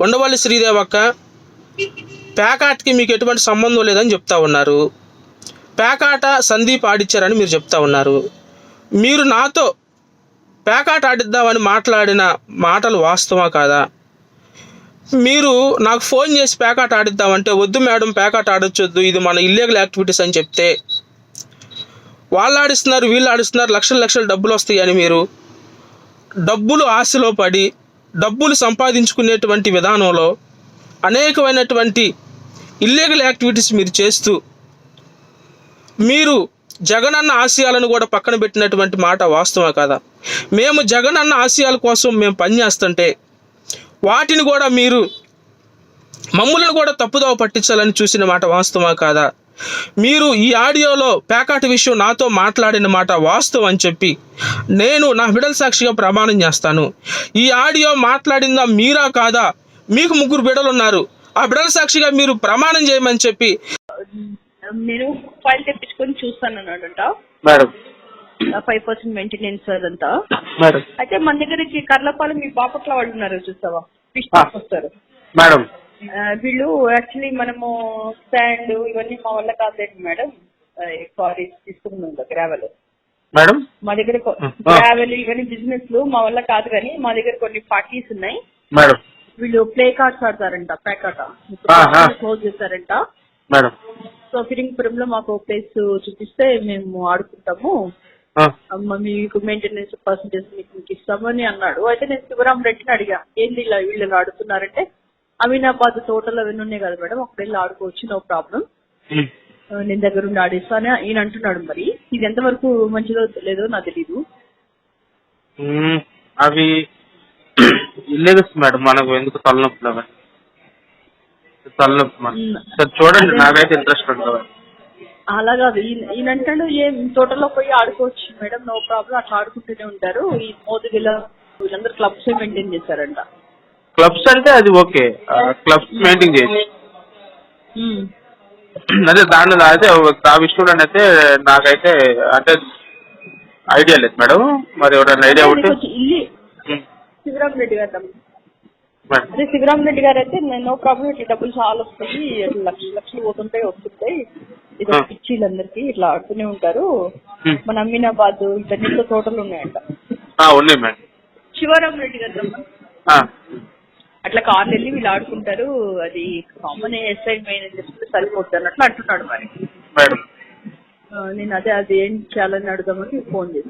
ఉండవల్లి శ్రీదేవక్క పేకాటకి మీకు ఎటువంటి సంబంధం లేదని చెప్తా ఉన్నారు. పేకాట సందీప్ ఆడిచ్చారని మీరు చెప్తా ఉన్నారు. మీరు నాతో పేకాట ఆడిద్దామని మాట్లాడిన మాటలు వాస్తవా కాదా? మీరు నాకు ఫోన్ చేసి పేకాట ఆడిద్దామంటే వద్దు మేడం పేకాట ఆడొచ్చొద్దు ఇది మన ఇల్లీగల్ యాక్టివిటీస్ అని చెప్తే వాళ్ళు ఆడిస్తున్నారు వీళ్ళు ఆడిస్తున్నారు లక్షల లక్షల డబ్బులు వస్తాయని మీరు డబ్బులు ఆశలో పడి డబ్బులు సంపాదించుకునేటువంటి విధానంలో అనేకమైనటువంటి ఇల్లీగల్ యాక్టివిటీస్ మీరు చేస్తూ మీరు జగనన్న ఆశయాలను కూడా పక్కన పెట్టినటువంటి మాట వాస్తవమే కదా? మేము జగనన్న ఆశయాల కోసం మేము పనిచేస్తుంటే వాటిని కూడా మీరు మమ్ములను కూడా తప్పుదోవ పట్టించాలని చూసిన మాట వాస్తవమా కాదా? మీరు ఈ ఆడియోలో పేకాట విషయం నాతో మాట్లాడిన మాట వాస్తవం అని చెప్పి నేను నా బిడల సాక్షిగా ప్రమాణం చేస్తాను. ఈ ఆడియో మాట్లాడిందా మీరా కాదా? మీకు ముగ్గురు బిడలు ఉన్నారు ఆ బిడల సాక్షిగా మీరు ప్రమాణం చేయమని చెప్పి నేను ఫైల్ తెప్పించుకొని చూస్తాను అన్నాడంట. మేడం. ఫైవ్ పర్సెంట్ మెయింటెనెన్స్ అదంతా మేడం. అయితే మన దగ్గరికి కర్లపాలెం మీ బాపట్ల వాళ్ళు ఉన్నారు చూస్తావా ఫిష్. వస్తారు మేడం. వీళ్ళు యాక్చువల్లీ మనము స్టాండ్ ఇవన్నీ మా వల్ల కాదండి మేడం. సారీ తీసుకున్నాం గ్రావెల్ మేడం? మా దగ్గర. గ్రావెల్ ఇవన్నీ బిజినెస్లు మా వల్ల కాదు కానీ మా దగ్గర కొన్ని పార్టీస్ ఉన్నాయి. మేడం. వీళ్ళు ప్లే కార్డ్స్ ఆడతారంట ప్యాకాట. క్లోజ్ చేస్తారంట. మేడం. సో ఫిరింగ్పురంలో మాకు ప్లేస్ చూపిస్తే మేము ఆడుకుంటాము. అమ్మ మీకు మెయింటెనెన్స్ పర్సంటేజ్ మీకు మీకు ఇస్తామని అన్నాడు. అయితే నేను శివరాం రెడ్డిని అడిగా ఏంది ఇలా వీళ్ళు ఆడుతున్నారంటే అమీనాబాద్ తోటలో అవన్నీ ఉన్నాయి కదా మేడం అక్కడ వెళ్ళి ఆడుకోవచ్చు నో ప్రాబ్లం. నేను దగ్గర ఉండి ఆడిస్తాను ఈయన అంటున్నాడు మరి. ఇది ఎంతవరకు మంచిదో లేదో నాకు తెలీదు. ఉమ్, అవి లేదు మేడం మనకు ఎందుకు తలనొప్పి అవి? తలనొప్పి. సరే చూడండి. నాకైతే ఇంట్రెస్ట్ ఉంటుంది అలాగా ఈయన ఈయన అంటాడు ఏం తోటలో పోయి ఆడుకోవచ్చు మేడం నో ప్రాబ్లం అట్లా ఆడుకుంటూనే ఉంటారు. ఈ మోదుగిల వీళ్ళందరూ క్లబ్స్ మెయింటైన్ చేశారంట క్లబ్స్ అంటే అది ఓకే క్లబ్స్ మెయింటైన్ చేయొచ్చు ఉమ్. అదే దాని అయితే ఆ విషయంలో అయితే నాకైతే అంటే ఐడియా లేదు మేడం మరి ఎవరైనా ఐడియా ఉంటే కొంచెం ఇల్లు ఉమ్, శివరాం రెడ్డి గారు తమ్ముడు. మేడం అదే శివరాం రెడ్డి గారు అయితే నో ప్రాబ్లం ఇట్లా డబ్బులు చాలా వస్తాయి ఇట్లా లక్షలు లక్షలు పోతుంటాయి వస్తుంటాయి ఇది ఆ. పిచ్చిలందరికీ ఇట్లా ఆడుతూనే ఉంటారు ఉమ్. మన అమీనాబాద్ ఇవన్నీ తోటలు ఉన్నాయంట ఆ, ఉన్నాయి మేడం శివరాం రెడ్డి గారు తమ్ముడు. ఆ, అట్లా కార్లు వెళ్ళి వీళ్ళు ఆడుకుంటారు. అది కామన్ ఎస్ఐ మెయిన్ చేస్తే సరిపోతుంది అన్నట్లు అంటున్నాడు మరి. నేను అదే అది ఏం చేయాలని అడుగుదామని ఫోన్ చేశాను.